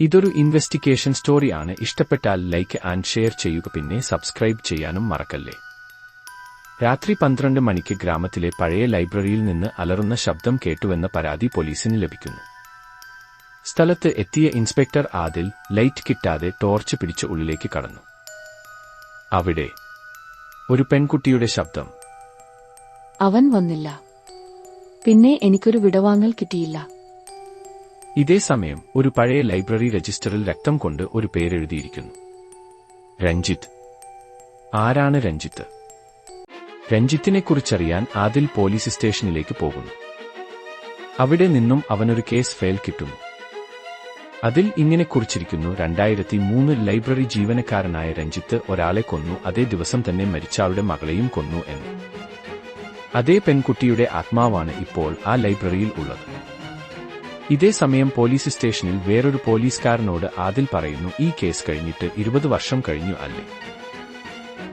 ഇതൊരു ഇൻവെസ്റ്റിഗേഷൻ സ്റ്റോറിയാണ് ഇഷ്ടപ്പെട്ടാൽ ലൈക്ക് ആൻഡ് ഷെയർ ചെയ്യുക. പിന്നെ സബ്സ്ക്രൈബ് ചെയ്യാനും മറക്കല്ലേ. രാത്രി പന്ത്രണ്ട് മണിക്ക് ഗ്രാമത്തിലെ പഴയ ലൈബ്രറിയിൽ നിന്ന് അലറുന്ന ശബ്ദം കേട്ടുവെന്ന പരാതി പോലീസിന് ലഭിക്കുന്നു. സ്ഥലത്ത് എത്തിയ ഇൻസ്പെക്ടർ ആദിൽ ലൈറ്റ് കിട്ടാതെ ടോർച്ച് പിടിച്ച് ഉള്ളിലേക്ക് കടന്നു. അവിടെ ഒരു പെൺകുട്ടിയുടെ ശബ്ദം. അവൻ വന്നില്ല. പിന്നെ എനിക്കൊരു വിടവാങ്ങൽ കിട്ടിയില്ല. ഇതേ സമയം ഒരു പഴയ ലൈബ്രറി രജിസ്റ്ററിൽ രക്തം കൊണ്ട് ഒരു പേരെഴുതിയിരിക്കുന്നു. രഞ്ജിത്ത്. ആരാണ് രഞ്ജിത്ത്? രഞ്ജിത്തിനെ കുറിച്ചറിയാൻ ആദിൽ പോലീസ് സ്റ്റേഷനിലേക്ക് പോകുന്നു. അവിടെ നിന്നും അവനൊരു കേസ് ഫയൽ കിട്ടുന്നു. അതിൽ ഇങ്ങനെ കുറിച്ചിരിക്കുന്നു രണ്ടായിരത്തി മൂന്ന് ലൈബ്രറി ജീവനക്കാരനായ രഞ്ജിത്ത് ഒരാളെ കൊന്നു അതേ ദിവസം തന്നെ മരിച്ചയാളുടെ മകളെയും കൊന്നു എന്ന്. അതേ പെൺകുട്ടിയുടെ ആത്മാവാണ് ഇപ്പോൾ ആ ലൈബ്രറിയിൽ ഉള്ളത്. ഇതേ സമയം പോലീസ് സ്റ്റേഷനിൽ വേറൊരു പോലീസുകാരനോട് ആദിൽ പറയുന്നു ഈ കേസ് കഴിഞ്ഞിട്ട് ഇരുപത് വർഷം കഴിഞ്ഞു അല്ലേ?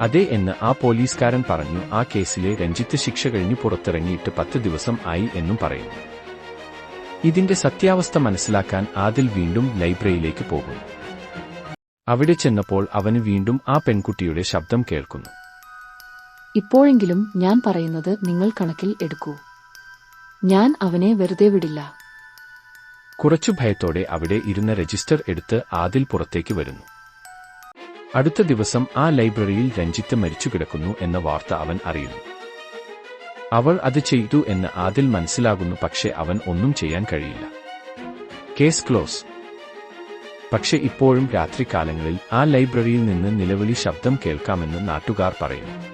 അതെ എന്ന് ആ പോലീസുകാരൻ പറഞ്ഞു ആ കേസിലെ രഞ്ജിത്ത് ശിക്ഷ കഴിഞ്ഞു പുറത്തിറങ്ങിയിട്ട് പത്ത് ദിവസം ആയി എന്നും പറയുന്നു. ഇതിന്റെ സത്യാവസ്ഥ മനസ്സിലാക്കാൻ ആദിൽ വീണ്ടും ലൈബ്രറിയിലേക്ക് പോകുന്നു. അവിടെ ചെന്നപ്പോൾ അവന് വീണ്ടും ആ പെൺകുട്ടിയുടെ ശബ്ദം കേൾക്കുന്നു. ഇപ്പോഴെങ്കിലും ഞാൻ പറയുന്നത് നിങ്ങൾ കണക്കിൽ എടുക്കൂ. ഞാൻ അവനെ വെറുതെ വിടില്ല. കുറച്ചു ഭയത്തോടെ അവിടെ ഇരുന്ന രജിസ്റ്റർ എടുത്ത് ആദിൽ പുറത്തേക്ക് വരുന്നു. അടുത്ത ദിവസം ആ ലൈബ്രറിയിൽ രഞ്ജിത്ത് മരിച്ചു കിടക്കുന്നു എന്ന വാർത്ത അവൻ അറിയുന്നു. അവൾ അത് ചെയ്തു എന്ന് ആദിൽ മനസ്സിലാകുന്നു പക്ഷേ അവൻ ഒന്നും ചെയ്യാൻ കഴിയില്ല. Case close. പക്ഷെ ഇപ്പോഴും രാത്രികാലങ്ങളിൽ ആ ലൈബ്രറിയിൽ നിന്ന് നിലവിളി ശബ്ദം കേൾക്കാമെന്ന് നാട്ടുകാർ പറയുന്നു.